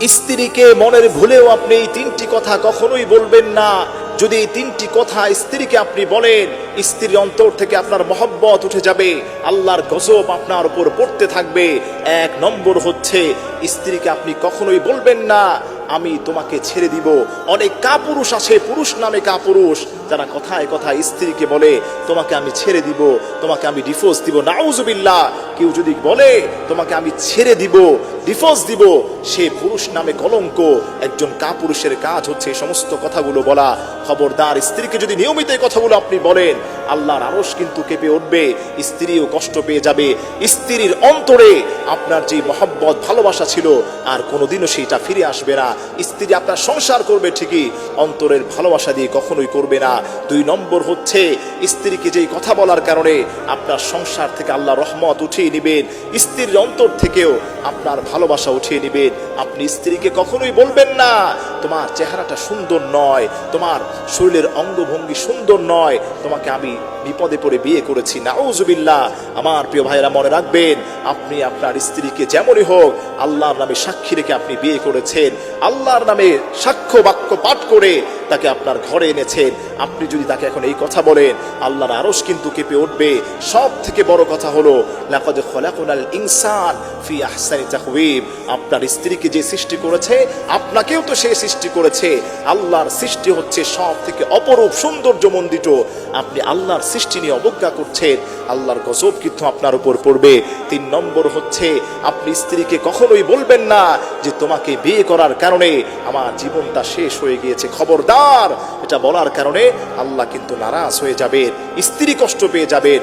স্ত্রীকে মনের ভুলেও আপনি এই তিনটি কথা কখনোই বলবেন না। যদি এই তিনটি কথা স্ত্রীকে আপনি বলেন, স্ত্রীর অন্তর থেকে আপনার মহব্বত উঠে যাবে। আল্লাহর গজব আপনার উপর পড়তে থাকবে। এক নম্বর হচ্ছে, স্ত্রীকে আপনি কখনোই বলবেন না আমি তোমাকে ছেড়ে দিব। অনেক কাপুরুষ আছে, পুরুষ নামে কাপুরুষ, যারা কথায় কথায় স্ত্রীকে বলে, তোমাকে আমি ছেড়ে দিব, তোমাকে আমি ডিভোর্স দিব। নাউজুবিল্লাহ, কেউ যদি বলে, তোমাকে আমি ছেড়ে দিব ডিভোর্স দিব, সে পুরুষ নামে কলঙ্ক, একজন কাপুরুষের কাজ হচ্ছে সমস্ত কথাগুলো বলা। খবরদার স্ত্রীকে যদি নিয়মিত এই কথাগুলো আপনি বলেন, আল্লাহর আরস কিন্তু কেঁপে উঠবে, স্ত্রীও কষ্ট পেয়ে যাবে। স্ত্রীর অন্তরে আপনার যে মহব্বত, ভালোবাসা ছিল, আর কোনোদিনও সেটা ফিরে আসবে না। স্ত্রী আপনার সংসার করবে ঠিকই, অন্তরের ভালোবাসা দিয়ে কখনোই করবে না। দুই নম্বর হচ্ছে, স্ত্রীকে যেই কথা বলার কারণে আপনার সংসার থেকে আল্লাহ রহমত উঠিয়ে নেবেন, স্ত্রীর অন্তর থেকেও আপনার ভালোবাসা উঠিয়ে নেবেন। আপনি স্ত্রীকে কখনোই বলবেন না, তোমার চেহারাটা সুন্দর নয়, তোমার শরীরের অঙ্গভঙ্গি সুন্দর নয়, তোমাকে আমি বিপদে পড়ে বিয়ে করেছি। নাউজুবিল্লাহ, আমার প্রিয় ভাইরা মনে রাখবেন, আপনি আপনার স্ত্রীকে যেমনই হোক, আল্লাহর নামে সাক্ষী রেখে আপনি বিয়ে করেছেন। আল্লাহর নামে সাক্ষ্য বাক্য পাঠ করে তাকে আপনার ঘরে এনেছেন। আপনি যদি তাকে এখন এই কথা বলেন, আল্লাহর আরস কিন্তু কেঁপে উঠবে। সব থেকে বড় কথা হলো, লাকাদ খলাকুনাল ইনসান ফি আহসানি তাকওয়িম। আপনার স্ত্রীকে যে সৃষ্টি করেছে, আপনাকেও তো সে সৃষ্টি করেছে। আল্লাহর সৃষ্টি হচ্ছে সব থেকে অপরূপ সৌন্দর্যমণ্ডিত আপনি আল্লাহর সৃষ্টি নিয়ে অবজ্ঞা করছেন, আল্লাহর গজব কিন্তু আপনার উপর পড়বে। তিন নম্বর হচ্ছে, আপনি স্ত্রীকে কখনোই বলবেন না যে তোমাকে বিয়ে করার কারণে আমার জীবনটা শেষ হয়ে গিয়েছে। খবরদার, এটা বলার কারণে আল্লাহ কিন্তু নারাজ হয়ে যাবেন, স্ত্রী কষ্ট পেয়ে যাবেন।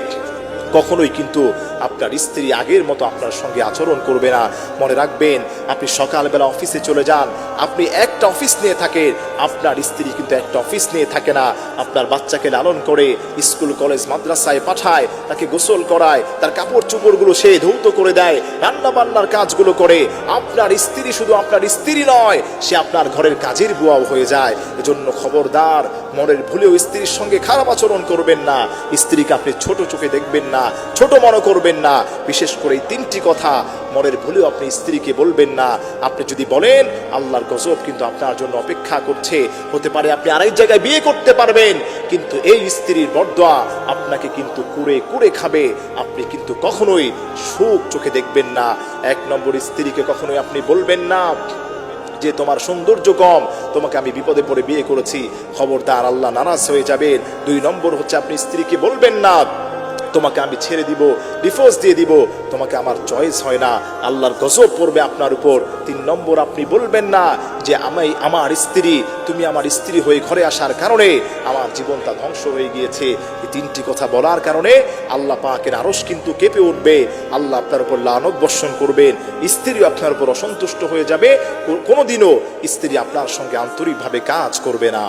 কখনোই কিন্তু আপনার স্ত্রী আগের মতো আপনার সঙ্গে আচরণ করবে না। মনে রাখবেন, আপনি সকালবেলা অফিসে চলে যান। আপনি একটা অফিস নিয়ে থাকেন, আপনার স্ত্রী কিন্তু একটা অফিস নিয়ে থাকে না। আপনার বাচ্চাকে লালন করে, স্কুল, কলেজ, মাদ্রাসায় পাঠায়, তাকে গোসল করায়, তার কাপড় চোপড়গুলো সে ধৌত করে দেয় রান্না বান্নার কাজগুলো করে। আপনার স্ত্রী শুধু আপনার স্ত্রী নয়, সে আপনার ঘরের কাজের বুয়াও হয়ে যায়। এজন্য খবরদার, মনের ভুলেও স্ত্রীর সঙ্গে খারাপ আচরণ করবেন না। স্ত্রীকে আপনি ছোট চোখে দেখবেন না, ছোট মনে করবেন না। বিশেষ করে এই তিনটি কথা মনের ভুলেও আপনি স্ত্রীকে বলবেন না। আপনি যদি বলেন, আল্লাহর গজব কিন্তু আপনার জন্য অপেক্ষা করছে। হতে পারে আপনি আরেক জায়গায় বিয়ে করতে পারবেন, কিন্তু এই স্ত্রীর বরদোয়া আপনাকে কিন্তু কুড়ে কুড়ে খাবে। আপনি কিন্তু কখনোই সুখ চোখে দেখবেন না। এক নম্বর স্ত্রীকে কখনোই আপনি বলবেন না যে, তোমার সৌন্দর্য কম, তোমাকে আমি বিপদে পড়ে বিয়ে করেছি। খবরদার আল্লাহ নারাজ হয়ে যাবেন। দুই নম্বর হচ্ছে আপনি স্ত্রীকে বলবেন না তোমাকে আমি ছেড়ে দিব ডিভোর্স দিয়ে দিব, তোমাকে আমার চয়েস হয় না। আল্লাহর গজব পড়বে আপনার উপর। তিন নম্বর, আপনি বলবেন না যে আমি আমার স্ত্রী, তুমি আমার স্ত্রী হয়ে ঘরে আসার কারণে আমার জীবনটা ধ্বংস হয়ে গিয়েছে। এই তিনটি কথা বলার কারণে আল্লাহ পাকের আরস কিন্তু কেঁপে উঠবে। আল্লাহ আপনার উপর লানত বর্ষণ করবেন। স্ত্রী আপনার উপর অসন্তুষ্ট হয়ে যাবে। কোনোদিনও স্ত্রী আপনার সঙ্গে আন্তরিকভাবে কাজ করবে না।